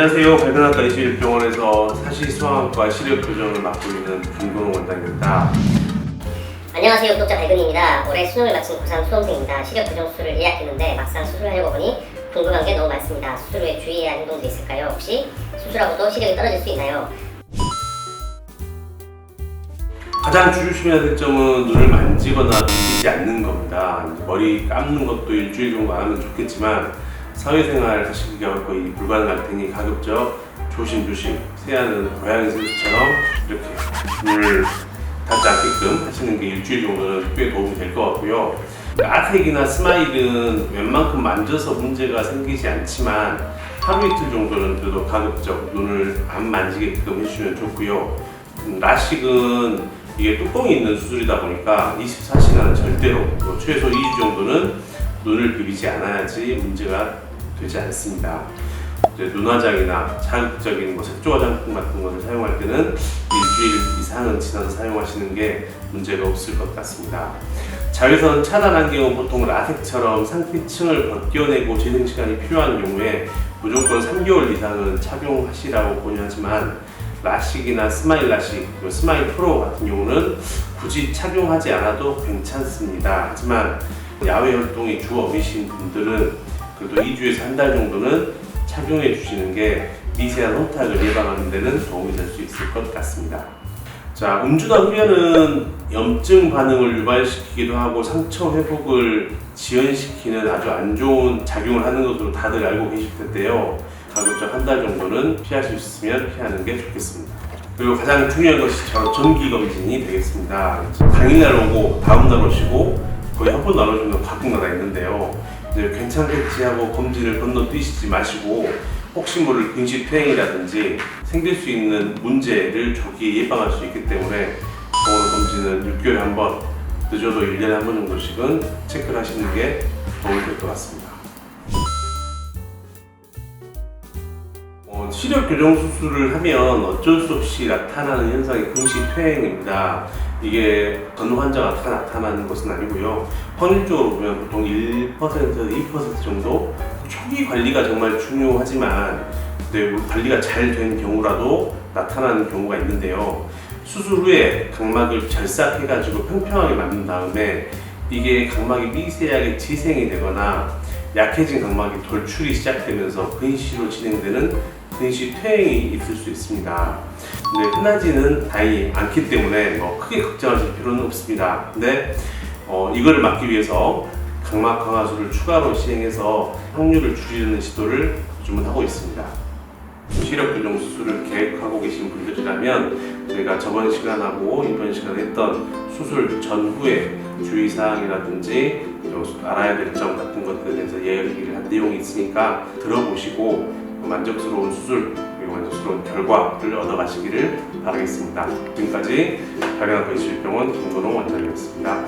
안녕하세요. 발견학과 이시일병원에서 사시수학과 시력 교정을 맡고 있는 김건호 원장입니다. 안녕하세요 구독자 발근입니다. 올해 수능을 마친 고3 수험생입니다. 시력 교정 수술을 예약했는데 막상 수술하려고 보니 궁금한 게 너무 많습니다. 수술 후에 주의해야 할 행동도 있을까요? 혹시 수술하고도 시력이 떨어질 수 있나요? 가장 주의하셔야 될 점은 눈을 만지거나 비비지 않는 겁니다. 머리 감는 것도 일주일 정도 안 하면 좋겠지만 사회생활 하시기가 거의 불가능할 테니 가급적 조심조심 세안은 고양이 세수처럼 이렇게 눈을 닫지 않게끔 하시는 게 일주일 정도는 꽤 도움이 될 것 같고요. 아텍이나 스마일은 웬만큼 만져서 문제가 생기지 않지만 하루 이틀 정도는 그래도 가급적 눈을 안 만지게끔 해주시면 좋고요. 음, 라식은 이게 뚜껑이 있는 수술이다 보니까 24시간은 절대로 뭐 최소 2주 정도는 눈을 비비지 않아야지 문제가 되지 않습니다. 이제 눈화장이나 자극적인 뭐 색조 화장품 같은 것을 사용할 때는 일주일 이상은 지나서 사용하시는 게 문제가 없을 것 같습니다. 자외선 차단 안경은 보통 라텍처럼 상피층을 벗겨내고 재생 시간이 필요한 경우에 무조건 3개월 이상은 착용하시라고 권유하지만 라식이나 스마일 라식, 스마일 프로 같은 경우는 굳이 착용하지 않아도 괜찮습니다. 하지만 야외 활동이 주 업이신 분들은 그래도 2주에서 한 달 정도는 착용해 주시는 게 미세한 혼탁을 예방하는 데는 도움이 될 수 있을 것 같습니다. 자, 음주나 흡연은 염증 반응을 유발시키기도 하고 상처 회복을 지연시키는 아주 안 좋은 작용을 하는 것으로 다들 알고 계실 텐데요. 가급적 한 달 정도는 피하실 수 있으면 피하는 게 좋겠습니다. 그리고 가장 중요한 것이 바로 정기 검진이 되겠습니다. 당일날 오고 다음날 오시고 거의 한번 나눠주는 가끔 나가 있는데요. 이제 괜찮겠지 하고 검진을 건너뛰시지 마시고 혹시 모를 근시퇴행이라든지 생길 수 있는 문제를 조기에 예방할 수 있기 때문에 병원 검진은 6개월에 한 번, 늦어도 1년에 한 번 정도씩은 체크를 하시는 게 도움이 될 것 같습니다. 어, 시력 교정 수술을 하면 어쩔 수 없이 나타나는 현상이 근시퇴행입니다. 이게 전 환자가 다 나타나는 것은 아니고요. 확률적으로 보면 보통 1%에서 2% 정도 초기 관리가 정말 중요하지만 근데 관리가 잘 된 경우라도 나타나는 경우가 있는데요. 수술 후에 각막을 절삭해가지고 평평하게 만든 다음에 이게 각막이 미세하게 지생이 되거나 약해진 각막이 돌출이 시작되면서 근시로 진행되는 근시 퇴행이 있을 수 있습니다. 근데 흔하지는 다행히 않기 때문에 뭐 크게 걱정하실 필요는 없습니다. 근데 어, 이거를 막기 위해서 각막 강화술을 추가로 시행해서 확률을 줄이는 시도를 요즘은 하고 있습니다. 시력 교정 수술을 계획하고 계신 분들이라면 저희가 저번 시간하고 이번 시간에 했던 수술 전후에 주의사항이라든지 또 알아야 될 점 같은 것들에 대해서 얘기를 한 내용이 있으니까 들어보시고 만족스러운 수술 그리고 만족스러운 결과를 얻어가시기를 바라겠습니다. 지금까지 발견학과 이실병원 김건호 원장이었습니다.